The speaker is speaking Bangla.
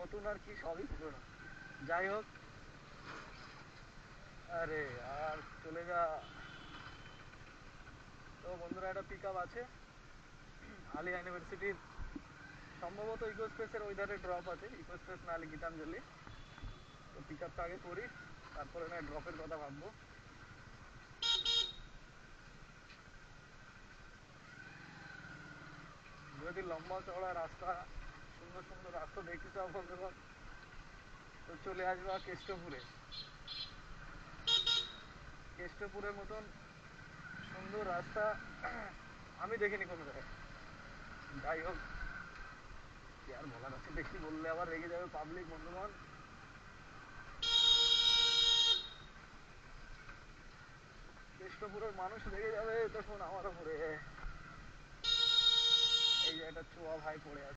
নতুন আর কি, সবই পুরনো। যাই হোক, আরে আর চলে যা। তো বন্ধুরা, একটা পিক আপ আছে আলিয়া ইউনিভার্সিটির সম্ভবত ইকো স্পেসের ওই ধারে ড্রপ আছে। ইকো স্পেস নাহলে গীতাঞ্জলি। তো পিক আপটা আগে করি, তারপরে না ড্রপের কথা ভাববো। যদি লম্বা চওড়া রাস্তা রাস্তা দেখতে চলে আসবা কেষ্টপুরে। কেষ্টপুরের মতন সুন্দর রাস্তা আমি দেখিনি কোনো জায়গায় যাই হোক আর বলার আছে বেশি বললে আবার রেগে যাবে পাবলিক বন্ধুগণ। কেষ্টপুরের মানুষ রেগে যাবে তখন আমার উপরে। এই যে একটা ভাই পড়ে আছে।